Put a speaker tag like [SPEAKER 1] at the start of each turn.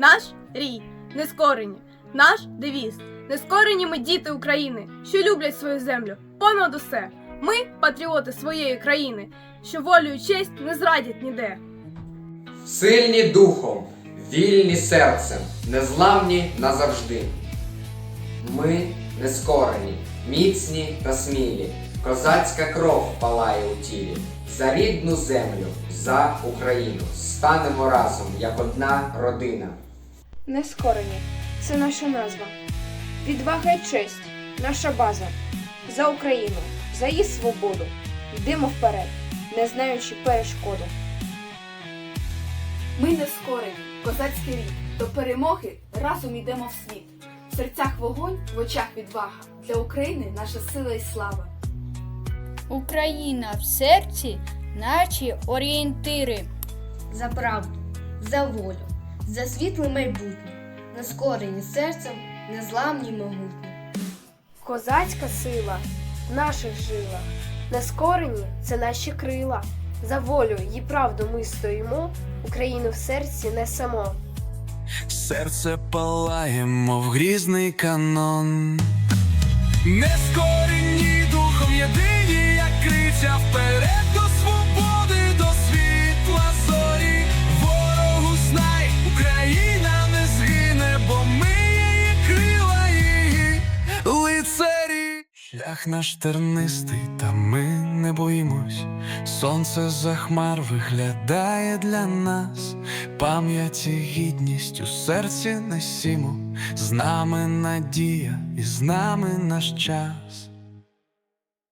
[SPEAKER 1] наш рій, нескорені, наш девіз. Нескорені ми діти України, що люблять свою землю, понад усе. Ми патріоти своєї країни, що волю і честь не зрадять ніде.
[SPEAKER 2] Сильні духом, вільні серцем, незламні назавжди. Ми нескорені, міцні та смілі, козацька кров палає у тілі. За рідну землю, за Україну станемо разом, як одна родина.
[SPEAKER 3] Нескорені це наша назва. Відвага й честь наша база. За Україну, за її свободу. Йдемо вперед, не знаючи перешкоду.
[SPEAKER 4] Ми не скорені, козацький рід. До перемоги разом йдемо в світ. В серцях вогонь, в очах відвага. Для України наша сила і слава.
[SPEAKER 5] Україна в серці, наші орієнтири.
[SPEAKER 6] за правду, за волю, за світле майбутнє, нескорені серцем, незламні могутні.
[SPEAKER 3] Козацька сила в наших жилах. Нескорені це наші крила. За волю і правду ми стоїмо, Україну в серці несемо.
[SPEAKER 7] Серце палає, мов грізний канон. Не скорені духом єдині, як криця вперед Шлях наш тернистий, та ми не боїмось. Сонце за хмар виглядає для нас. Пам'ять і гідність у серці несімо. З нами надія і з нами наш час.